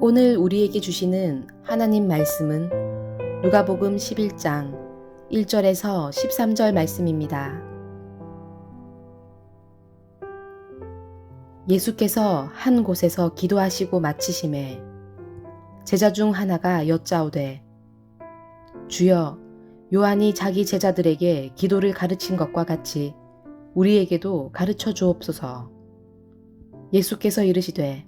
오늘 우리에게 주시는 하나님 말씀은 누가복음 11장 1절에서 13절 말씀입니다. 예수께서 한 곳에서 기도하시고 마치심에 제자 중 하나가 여짜오되 주여 요한이 자기 제자들에게 기도를 가르친 것과 같이 우리에게도 가르쳐 주옵소서. 예수께서 이르시되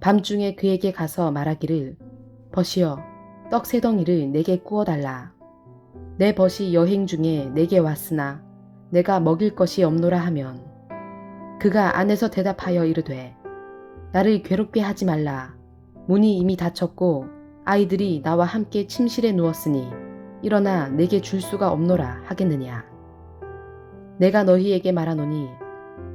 밤중에 그에게 가서 말하기를 벗이여 떡 세 덩이를 내게 구워 달라. 내 벗이 여행 중에 내게 왔으나 내가 먹일 것이 없노라 하면 그가 안에서 대답하여 이르되 나를 괴롭게 하지 말라. 문이 이미 닫혔고 아이들이 나와 함께 침실에 누웠으니 일어나 내게 줄 수가 없노라 하겠느냐. 내가 너희에게 말하노니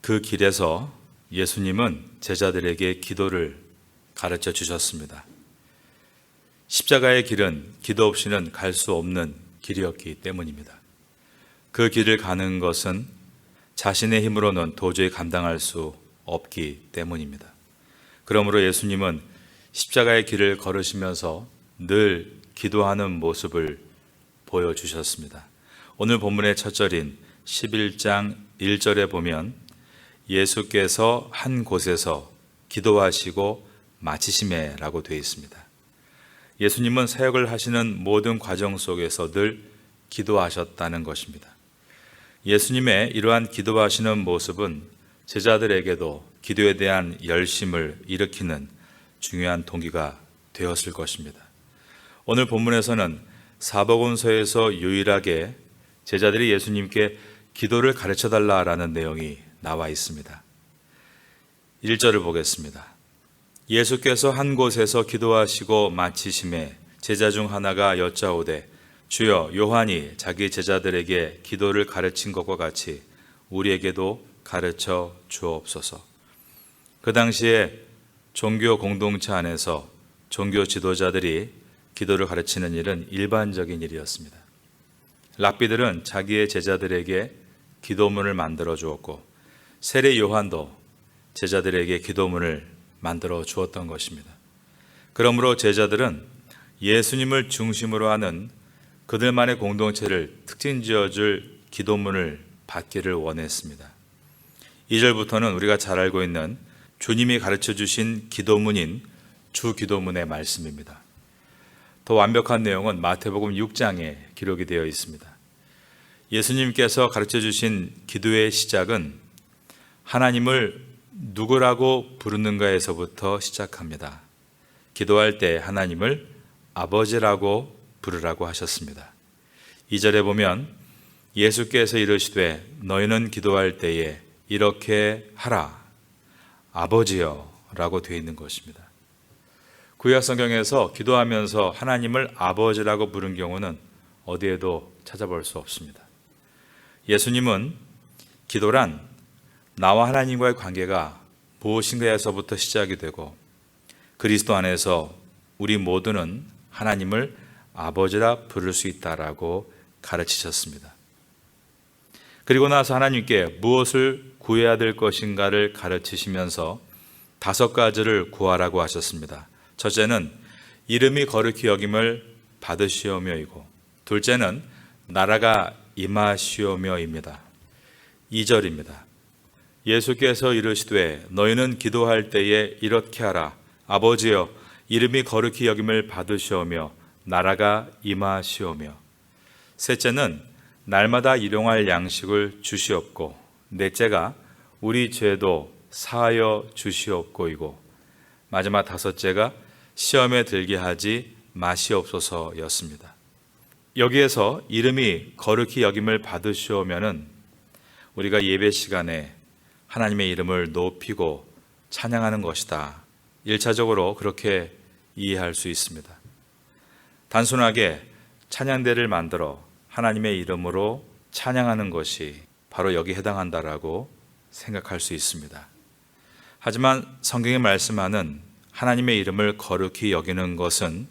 그 길에서 예수님은 제자들에게 기도를 가르쳐 주셨습니다. 십자가의 길은 기도 없이는 갈 수 없는 길이었기 때문입니다. 그 길을 가는 것은 자신의 힘으로는 도저히 감당할 수 없기 때문입니다. 그러므로 예수님은 십자가의 길을 걸으시면서 늘 기도하는 모습을 보여주셨습니다. 오늘 본문의 첫 절인 11장 1절에 보면 예수께서 한 곳에서 기도하시고 마치심에라고 되어 있습니다. 예수님은 사역을 하시는 모든 과정 속에서 늘 기도하셨다는 것입니다. 예수님의 이러한 기도하시는 모습은 제자들에게도 기도에 대한 열심을 일으키는 중요한 동기가 되었을 것입니다. 오늘 본문에서는 사복음서에서 유일하게 제자들이 예수님께 기도를 가르쳐 달라라는 내용이 나와 있습니다. 1절을 보겠습니다. 예수께서 한 곳에서 기도하시고 마치심에 제자 중 하나가 여짜오되 주여 요한이 자기 제자들에게 기도를 가르친 것과 같이 우리에게도 가르쳐 주옵소서. 그 당시에 종교 공동체 안에서 종교 지도자들이 기도를 가르치는 일은 일반적인 일이었습니다. 랍비들은 자기의 제자들에게 기도문을 만들어 주었고 세례 요한도 제자들에게 기도문을 만들어 주었던 것입니다. 그러므로 제자들은 예수님을 중심으로 하는 그들만의 공동체를 특징 지어줄 기도문을 받기를 원했습니다. 2절부터는 우리가 잘 알고 있는 주님이 가르쳐 주신 기도문인 주 기도문의 말씀입니다. 더 완벽한 내용은 마태복음 6장에 기록이 되어 있습니다. 예수님께서 가르쳐 주신 기도의 시작은 하나님을 누구라고 부르는가에서부터 시작합니다. 기도할 때 하나님을 아버지라고 부르라고 하셨습니다. 2절에 보면 예수께서 이르시되 너희는 기도할 때에 이렇게 하라 아버지여 라고 되어 있는 것입니다. 구약 성경에서 기도하면서 하나님을 아버지라고 부른 경우는 어디에도 찾아볼 수 없습니다. 예수님은 기도란 나와 하나님과의 관계가 무엇인가에서부터 시작이 되고 그리스도 안에서 우리 모두는 하나님을 아버지라 부를 수 있다라고 가르치셨습니다. 그리고 나서 하나님께 무엇을 구해야 될 것인가를 가르치시면서 다섯 가지를 구하라고 하셨습니다. 첫째는 이름이 거룩히 여김을 받으시오며이고 둘째는 나라가 임하시오며입니다. 2절입니다. 예수께서 이르시되 너희는 기도할 때에 이렇게 하라 아버지여 이름이 거룩히 여김을 받으시오며 나라가 임하시오며 셋째는 날마다 일용할 양식을 주시옵고 넷째가 우리 죄도 사하여 주시옵고이고 마지막 다섯째가 시험에 들게 하지 마시옵소서였습니다. 여기에서 이름이 거룩히 여김을 받으시오면은 우리가 예배 시간에 하나님의 이름을 높이고 찬양하는 것이다. 1차적으로 그렇게 이해할 수 있습니다. 단순하게 찬양대를 만들어 하나님의 이름으로 찬양하는 것이 바로 여기 해당한다라고 생각할 수 있습니다. 하지만 성경이 말씀하는 하나님의 이름을 거룩히 여기는 것은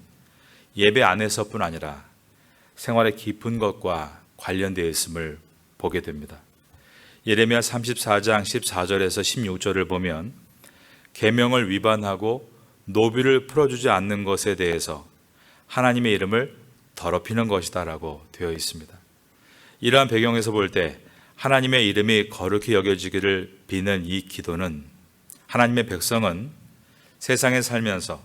예배 안에서뿐 아니라 생활의 깊은 것과 관련되어 있음을 보게 됩니다. 예레미야 34장 14절에서 16절을 보면 계명을 위반하고 노비를 풀어주지 않는 것에 대해서 하나님의 이름을 더럽히는 것이다라고 되어 있습니다. 이러한 배경에서 볼 때 하나님의 이름이 거룩히 여겨지기를 비는 이 기도는 하나님의 백성은 세상에 살면서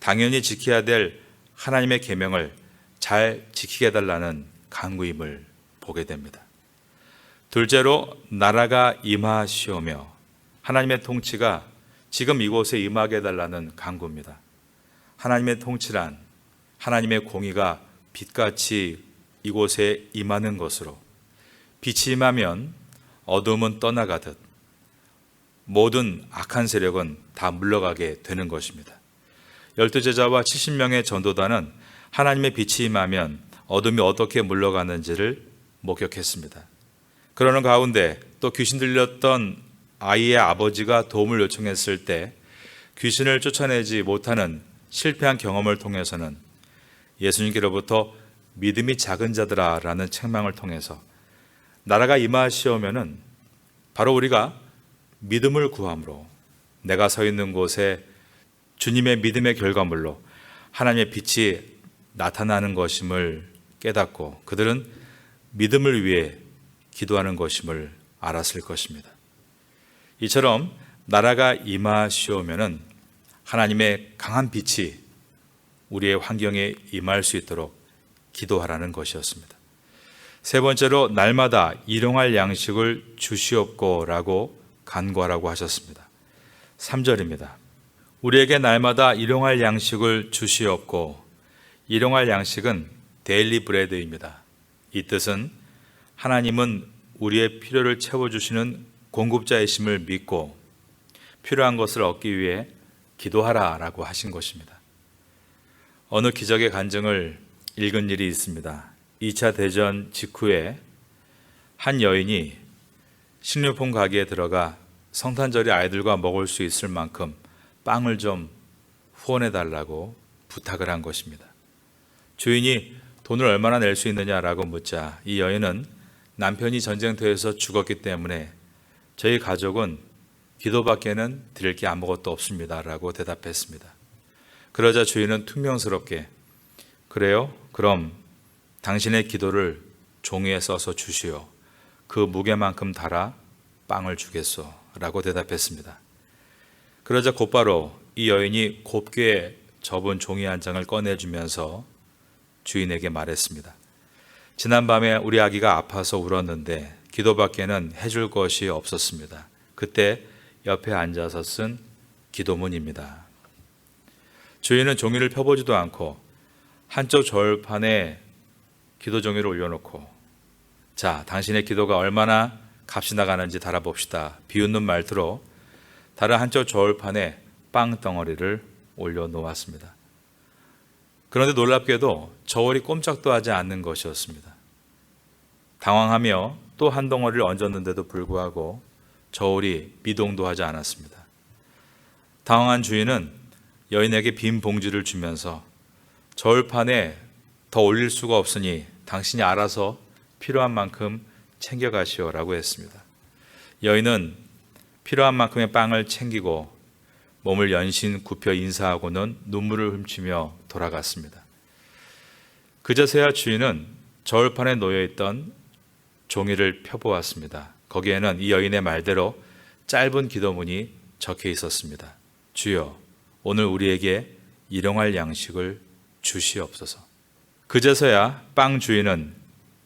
당연히 지켜야 될 하나님의 계명을 잘 지키게 해달라는 간구임을 보게 됩니다. 둘째로 나라가 임하시오며 하나님의 통치가 지금 이곳에 임하게 해달라는 간구입니다. 하나님의 통치란 하나님의 공의가 빛같이 이곳에 임하는 것으로 빛이 임하면 어둠은 떠나가듯 모든 악한 세력은 다 물러가게 되는 것입니다. 열두 제자와 70명의 전도단은 하나님의 빛이 임하면 어둠이 어떻게 물러가는지를 목격했습니다. 그러는 가운데 또 귀신 들렸던 아이의 아버지가 도움을 요청했을 때 귀신을 쫓아내지 못하는 실패한 경험을 통해서는 예수님께로부터 믿음이 작은 자들아라는 책망을 통해서 나라가 임하시오면은 바로 우리가 믿음을 구함으로 내가 서 있는 곳에 주님의 믿음의 결과물로 하나님의 빛이 나타나는 것임을 깨닫고 그들은 믿음을 위해 기도하는 것임을 알았을 것입니다. 이처럼 나라가 임하시오면은 하나님의 강한 빛이 우리의 환경에 임할 수 있도록 기도하라는 것이었습니다. 세 번째로 날마다 일용할 양식을 주시옵고라고 간구하라고 하셨습니다. 3절입니다. 우리에게 날마다 일용할 양식을 주시옵고 일용할 양식은 데일리 브레드입니다. 이 뜻은 하나님은 우리의 필요를 채워주시는 공급자이심을 믿고 필요한 것을 얻기 위해 기도하라 라고 하신 것입니다. 어느 기적의 간증을 읽은 일이 있습니다. 2차 대전 직후에 한 여인이 식료품 가게에 들어가 성탄절에 아이들과 먹을 수 있을 만큼 빵을 좀 후원해 달라고 부탁을 한 것입니다. 주인이 돈을 얼마나 낼 수 있느냐라고 묻자 이 여인은 남편이 전쟁터에서 죽었기 때문에 저희 가족은 기도밖에는 드릴 게 아무것도 없습니다 라고 대답했습니다. 그러자 주인은 퉁명스럽게 그래요? 그럼 당신의 기도를 종이에 써서 주시오. 그 무게만큼 달아 빵을 주겠소. 라고 대답했습니다. 그러자 곧바로 이 여인이 곱게 접은 종이 한 장을 꺼내주면서 주인에게 말했습니다. 지난밤에 우리 아기가 아파서 울었는데 기도밖에는 해줄 것이 없었습니다. 그때 옆에 앉아서 쓴 기도문입니다. 주인은 종이를 펴보지도 않고 한쪽 절판에 기도 종이를 올려놓고 자, 당신의 기도가 얼마나 값이 나가는지 달아봅시다. 비웃는 말투로 다른 한쪽 저울판에 빵 덩어리를 올려놓았습니다. 그런데 놀랍게도 저울이 꼼짝도 하지 않는 것이었습니다. 당황하며 또 한 덩어리를 얹었는데도 불구하고 저울이 미동도 하지 않았습니다. 당황한 주인은 여인에게 빈 봉지를 주면서 저울판에 더 올릴 수가 없으니 당신이 알아서 필요한 만큼 챙겨가시오라고 했습니다. 여인은 필요한 만큼의 빵을 챙기고 몸을 연신 굽혀 인사하고는 눈물을 훔치며 돌아갔습니다. 그제서야 주인은 저울판에 놓여 있던 종이를 펴보았습니다. 거기에는 이 여인의 말대로 짧은 기도문이 적혀 있었습니다. 주여, 오늘 우리에게 일용할 양식을 주시옵소서. 그제서야 빵 주인은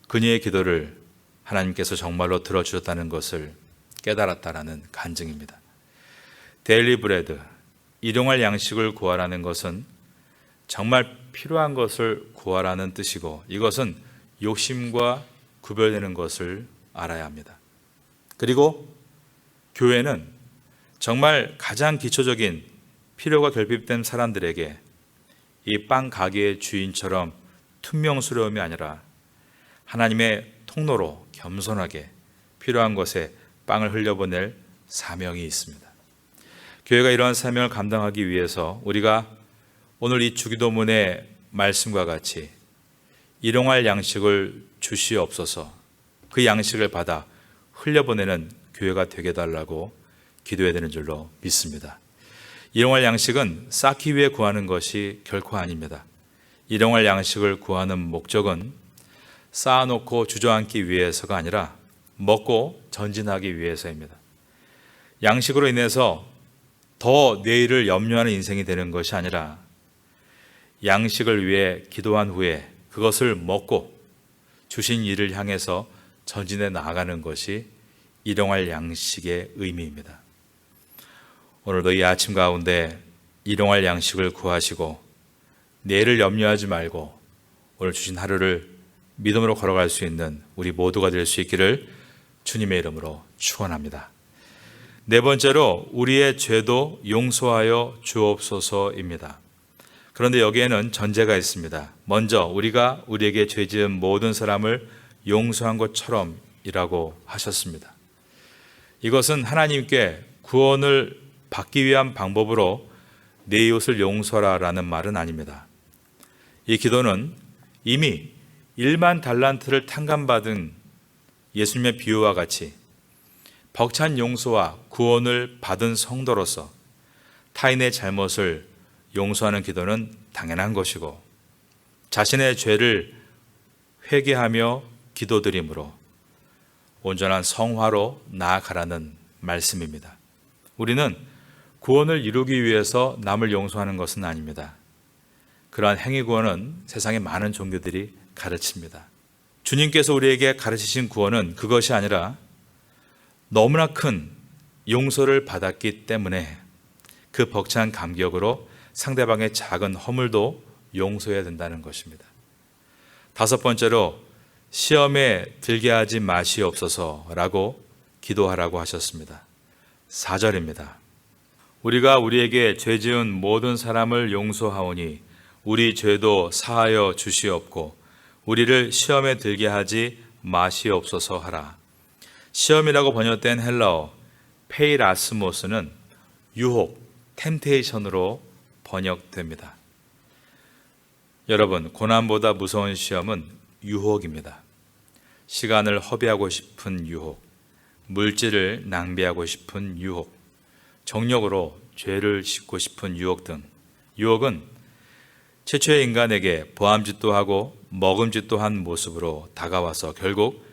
그녀의 기도를 하나님께서 정말로 들어주셨다는 것을 깨달았다라는 간증입니다. 데일리 브레드, 일용할 양식을 구하라는 것은 정말 필요한 것을 구하라는 뜻이고 이것은 욕심과 구별되는 것을 알아야 합니다. 그리고 교회는 정말 가장 기초적인 필요가 결핍된 사람들에게 이 빵 가게의 주인처럼 퉁명스러움이 아니라 하나님의 통로로 겸손하게 필요한 것에 빵을 흘려보낼 사명이 있습니다. 교회가 이러한 사명을 감당하기 위해서 우리가 오늘 이 주기도문의 말씀과 같이 일용할 양식을 주시옵소서 그 양식을 받아 흘려보내는 교회가 되게 달라고 기도해야 되는 줄로 믿습니다. 일용할 양식은 쌓기 위해 구하는 것이 결코 아닙니다. 일용할 양식을 구하는 목적은 쌓아놓고 주저앉기 위해서가 아니라 먹고 전진하기 위해서입니다. 양식으로 인해서 더 내일을 염려하는 인생이 되는 것이 아니라 양식을 위해 기도한 후에 그것을 먹고 주신 일을 향해서 전진해 나아가는 것이 일용할 양식의 의미입니다. 오늘도 이 아침 가운데 일용할 양식을 구하시고 내일을 염려하지 말고 오늘 주신 하루를 믿음으로 걸어갈 수 있는 우리 모두가 될 수 있기를 주님의 이름으로 축원합니다. 네 번째로 우리의 죄도 용서하여 주옵소서입니다. 그런데 여기에는 전제가 있습니다. 먼저 우리가 우리에게 죄 지은 모든 사람을 용서한 것처럼이라고 하셨습니다. 이것은 하나님께 구원을 받기 위한 방법으로 내 이웃을 용서라라는 말은 아닙니다. 이 기도는 이미 1만 달란트를 탕감받은 예수님의 비유와 같이 벅찬 용서와 구원을 받은 성도로서 타인의 잘못을 용서하는 기도는 당연한 것이고 자신의 죄를 회개하며 기도드림으로 온전한 성화로 나아가라는 말씀입니다. 우리는 구원을 이루기 위해서 남을 용서하는 것은 아닙니다. 그러한 행위 구원은 세상의 많은 종교들이 가르칩니다. 주님께서 우리에게 가르치신 구원은 그것이 아니라 너무나 큰 용서를 받았기 때문에 그 벅찬 감격으로 상대방의 작은 허물도 용서해야 된다는 것입니다. 다섯 번째로 시험에 들게 하지 마시옵소서라고 기도하라고 하셨습니다. 4절입니다. 우리가 우리에게 죄 지은 모든 사람을 용서하오니 우리 죄도 사하여 주시옵고 우리를 시험에 들게 하지 마시옵소서 하라. 시험이라고 번역된 헬라어 페이라스모스는 유혹, 템테이션으로 번역됩니다. 여러분, 고난보다 무서운 시험은 유혹입니다. 시간을 허비하고 싶은 유혹, 물질을 낭비하고 싶은 유혹, 정력으로 죄를 짓고 싶은 유혹 등 유혹은 최초의 인간에게 보암짓도 하고 먹음짓도 한 모습으로 다가와서 결국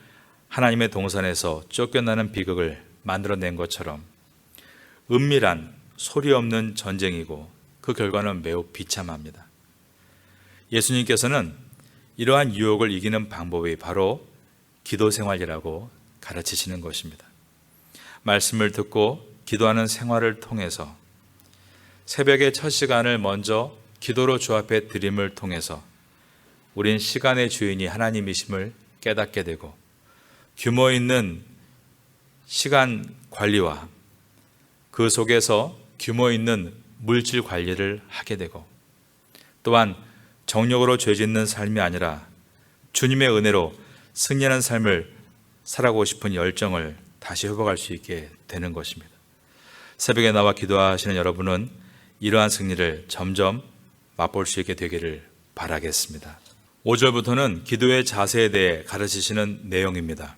하나님의 동산에서 쫓겨나는 비극을 만들어낸 것처럼 은밀한 소리 없는 전쟁이고 그 결과는 매우 비참합니다. 예수님께서는 이러한 유혹을 이기는 방법이 바로 기도 생활이라고 가르치시는 것입니다. 말씀을 듣고 기도하는 생활을 통해서 새벽의 첫 시간을 먼저 기도로 주 앞에 드림을 통해서 우린 시간의 주인이 하나님이심을 깨닫게 되고 규모 있는 시간 관리와 그 속에서 규모 있는 물질 관리를 하게 되고 또한 정력으로 죄 짓는 삶이 아니라 주님의 은혜로 승리하는 삶을 살아가고 싶은 열정을 다시 회복할 수 있게 되는 것입니다. 새벽에 나와 기도하시는 여러분은 이러한 승리를 점점 맛볼 수 있게 되기를 바라겠습니다. 5절부터는 기도의 자세에 대해 가르치시는 내용입니다.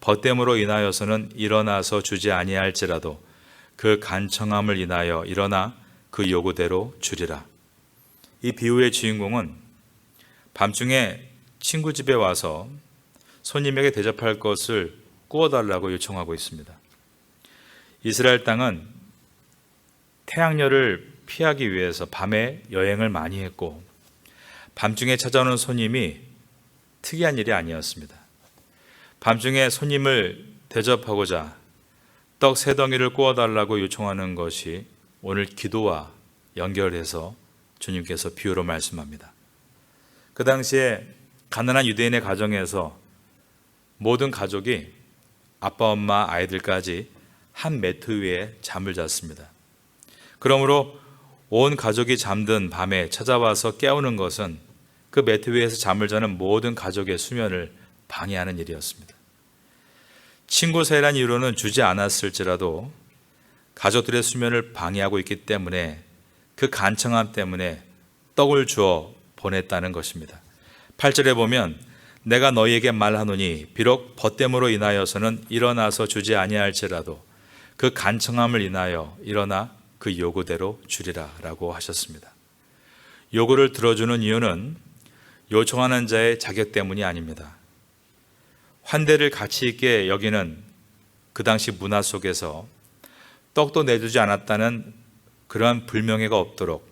벗됨으로 인하여서는 일어나서 주지 아니할지라도 그 간청함을 인하여 일어나 그 요구대로 주리라. 이 비유의 주인공은 밤중에 친구 집에 와서 손님에게 대접할 것을 구워달라고 요청하고 있습니다. 이스라엘 땅은 태양열을 피하기 위해서 밤에 여행을 많이 했고 밤중에 찾아오는 손님이 특이한 일이 아니었습니다. 밤중에 손님을 대접하고자 떡 세 덩이를 구워 달라고 요청하는 것이 오늘 기도와 연결해서 주님께서 비유로 말씀합니다. 그 당시에 가난한 유대인의 가정에서 모든 가족이 아빠, 엄마, 아이들까지 한 매트 위에 잠을 잤습니다. 그러므로 온 가족이 잠든 밤에 찾아와서 깨우는 것은 그 매트 위에서 잠을 자는 모든 가족의 수면을 방해하는 일이었습니다. 친구 사이란 이유로는 주지 않았을지라도 가족들의 수면을 방해하고 있기 때문에 그 간청함 때문에 떡을 주어 보냈다는 것입니다. 8절에 보면 내가 너희에게 말하노니 비록 벗됨으로 인하여서는 일어나서 주지 아니할지라도 그 간청함을 인하여 일어나 그 요구대로 주리라라고 하셨습니다. 요구를 들어주는 이유는 요청하는 자의 자격 때문이 아닙니다. 환대를 가치 있게 여기는 그 당시 문화 속에서 떡도 내주지 않았다는 그러한 불명예가 없도록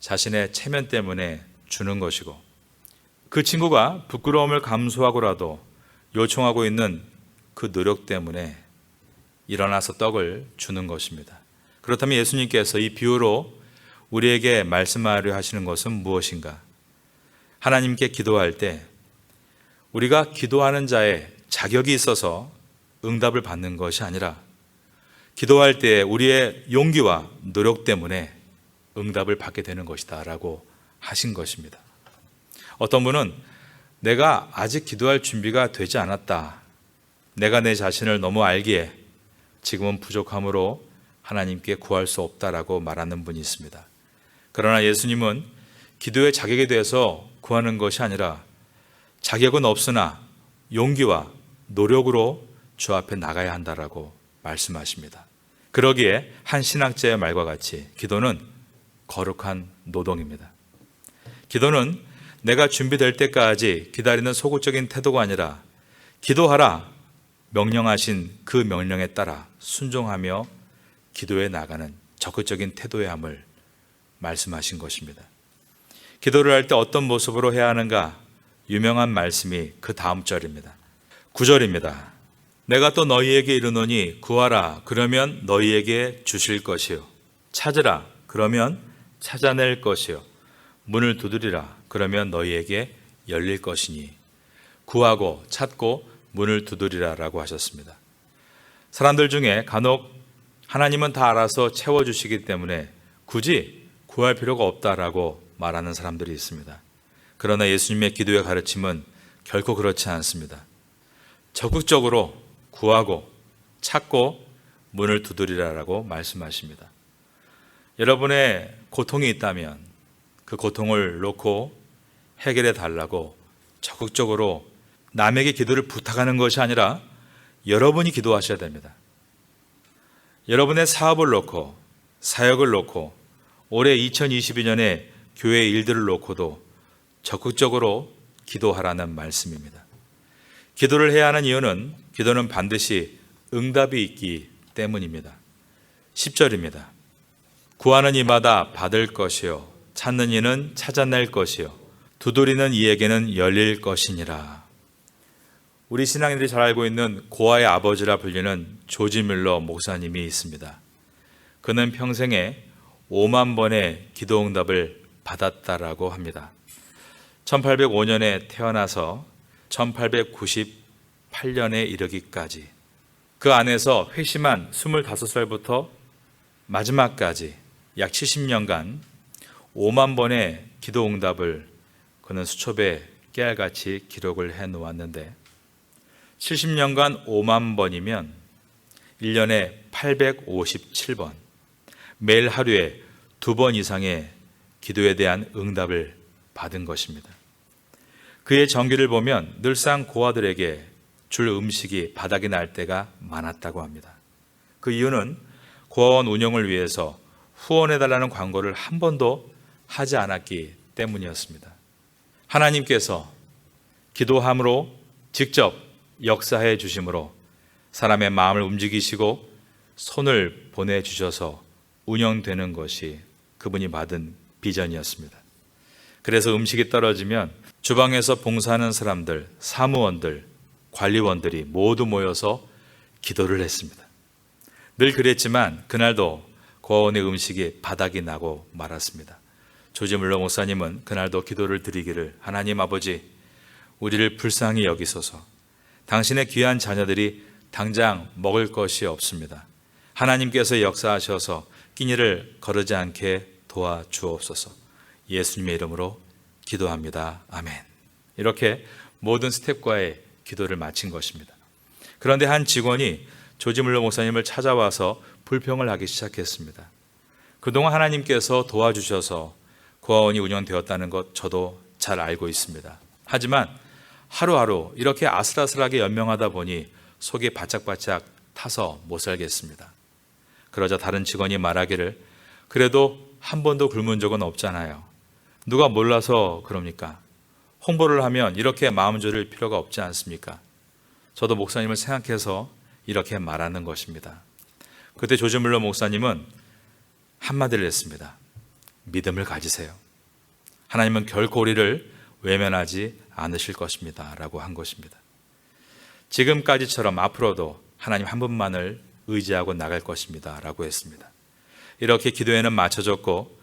자신의 체면 때문에 주는 것이고 그 친구가 부끄러움을 감수하고라도 요청하고 있는 그 노력 때문에 일어나서 떡을 주는 것입니다. 그렇다면 예수님께서 이 비유로 우리에게 말씀하려 하시는 것은 무엇인가? 하나님께 기도할 때 우리가 기도하는 자의 자격이 있어서 응답을 받는 것이 아니라 기도할 때 우리의 용기와 노력 때문에 응답을 받게 되는 것이다 라고 하신 것입니다. 어떤 분은 내가 아직 기도할 준비가 되지 않았다. 내가 내 자신을 너무 알기에 지금은 부족함으로 하나님께 구할 수 없다라고 말하는 분이 있습니다. 그러나 예수님은 기도의 자격에 대해서 구하는 것이 아니라 자격은 없으나 용기와 노력으로 주 앞에 나가야 한다라고 말씀하십니다. 그러기에 한 신학자의 말과 같이 기도는 거룩한 노동입니다. 기도는 내가 준비될 때까지 기다리는 소극적인 태도가 아니라 기도하라 명령하신 그 명령에 따라 순종하며 기도에 나가는 적극적인 태도의 함을 말씀하신 것입니다. 기도를 할 때 어떤 모습으로 해야 하는가? 유명한 말씀이 그 다음 절입니다. 9절입니다. 내가 또 너희에게 이르노니 구하라 그러면 너희에게 주실 것이요 찾으라 그러면 찾아낼 것이요 문을 두드리라 그러면 너희에게 열릴 것이니 구하고 찾고 문을 두드리라라고 하셨습니다. 사람들 중에 간혹 하나님은 다 알아서 채워 주시기 때문에 굳이 구할 필요가 없다라고 말하는 사람들이 있습니다. 그러나 예수님의 기도의 가르침은 결코 그렇지 않습니다. 적극적으로 구하고 찾고 문을 두드리라라고 말씀하십니다. 여러분의 고통이 있다면 그 고통을 놓고 해결해 달라고 적극적으로 남에게 기도를 부탁하는 것이 아니라 여러분이 기도하셔야 됩니다. 여러분의 사업을 놓고 사역을 놓고 올해 2022년에 교회 일들을 놓고도 적극적으로 기도하라는 말씀입니다. 기도를 해야 하는 이유는 기도는 반드시 응답이 있기 때문입니다. 10절입니다. 구하는 이마다 받을 것이요 찾는 이는 찾아낼 것이요 두드리는 이에게는 열릴 것이니라. 우리 신앙인들이 잘 알고 있는 고아의 아버지라 불리는 조지 밀러 목사님이 있습니다. 그는 평생에 5만 번의 기도 응답을 받았다라고 합니다. 1805년에 태어나서 1898년에 이르기까지 그 안에서 회심한 25살부터 마지막까지 약 70년간 5만 번의 기도 응답을 그는 수첩에 깨알같이 기록을 해 놓았는데 70년간 5만 번이면 1년에 857번 매일 하루에 두 번 이상의 기도에 대한 응답을 받은 것입니다. 그의 정기를 보면 늘상 고아들에게 줄 음식이 바닥이 날 때가 많았다고 합니다. 그 이유는 고아원 운영을 위해서 후원해달라는 광고를 한 번도 하지 않았기 때문이었습니다. 하나님께서 기도함으로 직접 역사해 주심으로 사람의 마음을 움직이시고 손을 보내주셔서 운영되는 것이 그분이 받은 비전이었습니다. 그래서 음식이 떨어지면 주방에서 봉사하는 사람들, 사무원들, 관리원들이 모두 모여서 기도를 했습니다. 늘 그랬지만 그날도 고아원의 음식이 바닥이 나고 말았습니다. 조지 물러 목사님은 그날도 기도를 드리기를 하나님 아버지 우리를 불쌍히 여기소서 당신의 귀한 자녀들이 당장 먹을 것이 없습니다. 하나님께서 역사하셔서 끼니를 거르지 않게 도와주옵소서. 예수님의 이름으로 기도합니다. 아멘. 이렇게 모든 스텝과의 기도를 마친 것입니다. 그런데 한 직원이 조지 물러 목사님을 찾아와서 불평을 하기 시작했습니다. 그동안 하나님께서 도와주셔서 고아원이 운영되었다는 것 저도 잘 알고 있습니다. 하지만 하루하루 이렇게 아슬아슬하게 연명하다 보니 속이 바짝바짝 타서 못 살겠습니다. 그러자 다른 직원이 말하기를 그래도 한 번도 굶은 적은 없잖아요. 누가 몰라서 그럽니까? 홍보를 하면 이렇게 마음 졸일 필요가 없지 않습니까? 저도 목사님을 생각해서 이렇게 말하는 것입니다. 그때 조지 물러 목사님은 한마디를 했습니다. 믿음을 가지세요. 하나님은 결코 우리를 외면하지 않으실 것입니다. 라고 한 것입니다. 지금까지처럼 앞으로도 하나님 한 분만을 의지하고 나갈 것입니다. 라고 했습니다. 이렇게 기도에는 맞춰졌고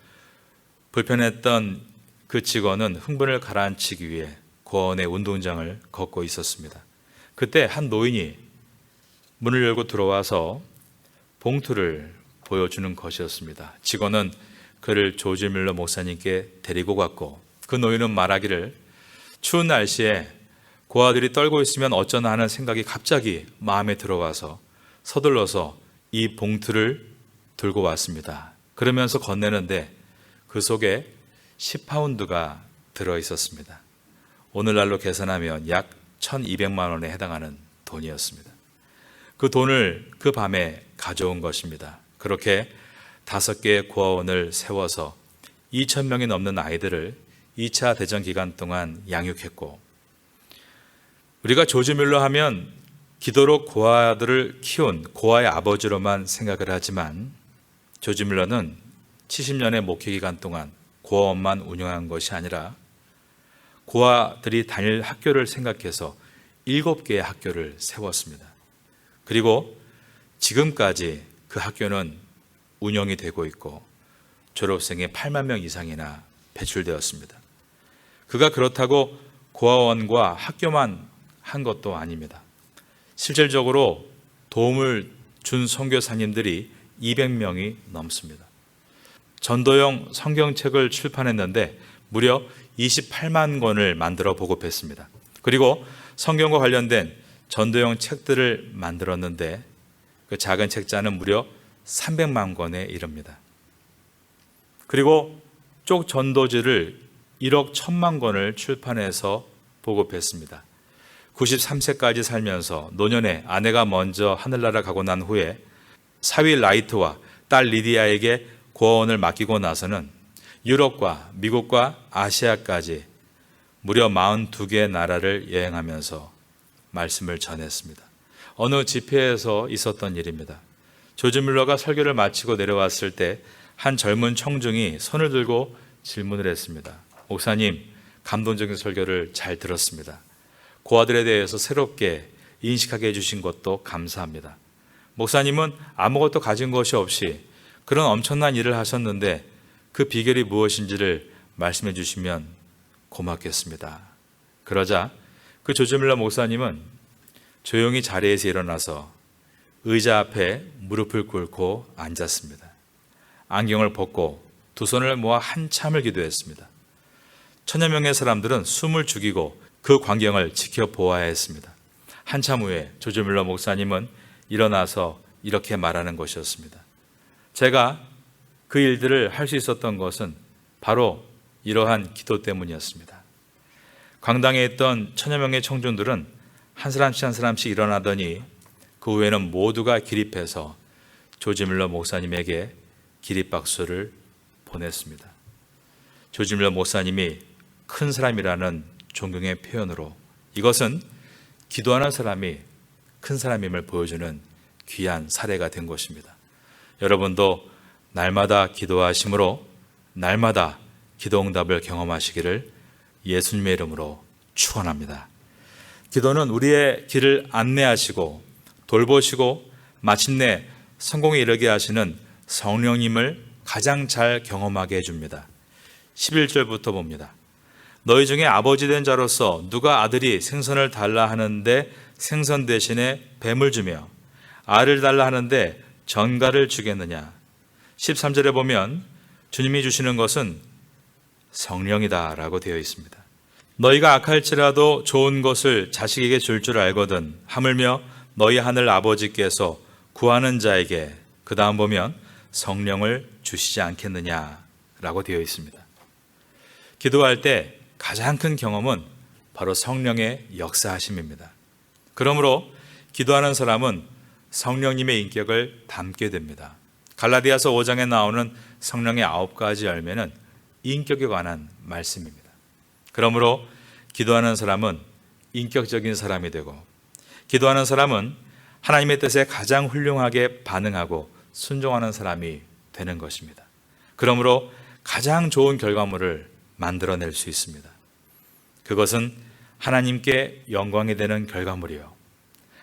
불편했던 그 직원은 흥분을 가라앉히기 위해 고원의 운동장을 걷고 있었습니다. 그때 한 노인이 문을 열고 들어와서 봉투를 보여주는 것이었습니다. 직원은 그를 조지 밀러 목사님께 데리고 갔고 그 노인은 말하기를 추운 날씨에 고아들이 떨고 있으면 어쩌나 하는 생각이 갑자기 마음에 들어와서 서둘러서 이 봉투를 들고 왔습니다. 그러면서 건네는데 그 속에 10파운드가 들어 있었습니다. 오늘날로 계산하면 약 1200만 원에 해당하는 돈이었습니다. 그 돈을 그 밤에 가져온 것입니다. 그렇게 다섯 개의 고아원을 세워서 2,000명이 넘는 아이들을 2차 대전 기간 동안 양육했고, 우리가 조지 밀러 하면 기도로 고아들을 키운 고아의 아버지로만 생각을 하지만, 조지 밀러는 70년의 목회 기간 동안 고아원만 운영한 것이 아니라 고아들이 다닐 학교를 생각해서 일곱 개의 학교를 세웠습니다. 그리고 지금까지 그 학교는 운영이 되고 있고 졸업생이 8만 명 이상이나 배출되었습니다. 그가 그렇다고 고아원과 학교만 한 것도 아닙니다. 실질적으로 도움을 준 선교사님들이 200명이 넘습니다. 전도용 성경책을 출판했는데 무려 28만 권을 만들어 보급했습니다. 그리고 성경과 관련된 전도용 책들을 만들었는데 그 작은 책자는 무려 300만 권에 이릅니다. 그리고 쪽 전도지를 1억 1000만 권을 출판해서 보급했습니다. 93세까지 살면서 노년에 아내가 먼저 하늘나라 가고 난 후에 사위 라이트와 딸 리디아에게 고아원을 맡기고 나서는 유럽과 미국과 아시아까지 무려 42개의 나라를 여행하면서 말씀을 전했습니다. 어느 집회에서 있었던 일입니다. 조지 밀러가 설교를 마치고 내려왔을 때 한 젊은 청중이 손을 들고 질문을 했습니다. 목사님, 감동적인 설교를 잘 들었습니다. 고아들에 대해서 새롭게 인식하게 해주신 것도 감사합니다. 목사님은 아무것도 가진 것이 없이 그런 엄청난 일을 하셨는데 그 비결이 무엇인지를 말씀해 주시면 고맙겠습니다. 그러자 그 조즈밀러 목사님은 조용히 자리에서 일어나서 의자 앞에 무릎을 꿇고 앉았습니다. 안경을 벗고 두 손을 모아 한참을 기도했습니다. 천여 명의 사람들은 숨을 죽이고 그 광경을 지켜보아야 했습니다. 한참 후에 조즈밀러 목사님은 일어나서 이렇게 말하는 것이었습니다. 제가 그 일들을 할 수 있었던 것은 바로 이러한 기도 때문이었습니다. 광당에 있던 천여 명의 청중들은 한 사람씩 한 사람씩 일어나더니 그 후에는 모두가 기립해서 조지밀러 목사님에게 기립박수를 보냈습니다. 조지밀러 목사님이 큰 사람이라는 존경의 표현으로 이것은 기도하는 사람이 큰 사람임을 보여주는 귀한 사례가 된 것입니다. 여러분도 날마다 기도하심으로 날마다 기도 응답을 경험하시기를 예수님의 이름으로 축원합니다. 기도는 우리의 길을 안내하시고 돌보시고 마침내 성공에 이르게 하시는 성령님을 가장 잘 경험하게 해줍니다. 11절부터 봅니다. 너희 중에 아버지 된 자로서 누가 아들이 생선을 달라 하는데 생선 대신에 뱀을 주며 알을 달라 하는데 전갈을 주겠느냐. 13절에 보면 주님이 주시는 것은 성령이다 라고 되어 있습니다. 너희가 악할지라도 좋은 것을 자식에게 줄줄 알거든 하물며 너희 하늘 아버지께서 구하는 자에게 그 다음 보면 성령을 주시지 않겠느냐 라고 되어 있습니다. 기도할 때 가장 큰 경험은 바로 성령의 역사하심입니다. 그러므로 기도하는 사람은 성령님의 인격을 담게 됩니다. 갈라디아서 5장에 나오는 성령의 아홉 가지 열매는 인격에 관한 말씀입니다. 그러므로 기도하는 사람은 인격적인 사람이 되고 기도하는 사람은 하나님의 뜻에 가장 훌륭하게 반응하고 순종하는 사람이 되는 것입니다. 그러므로 가장 좋은 결과물을 만들어낼 수 있습니다. 그것은 하나님께 영광이 되는 결과물이요.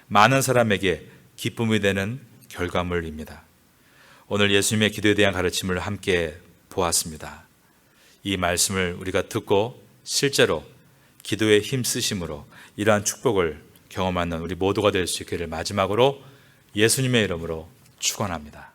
많은 사람에게 기쁨이 되는 결과물입니다. 오늘 예수님의 기도에 대한 가르침을 함께 보았습니다. 이 말씀을 우리가 듣고 실제로 기도에 힘쓰심으로 이러한 축복을 경험하는 우리 모두가 될 수 있기를 마지막으로 예수님의 이름으로 축원합니다.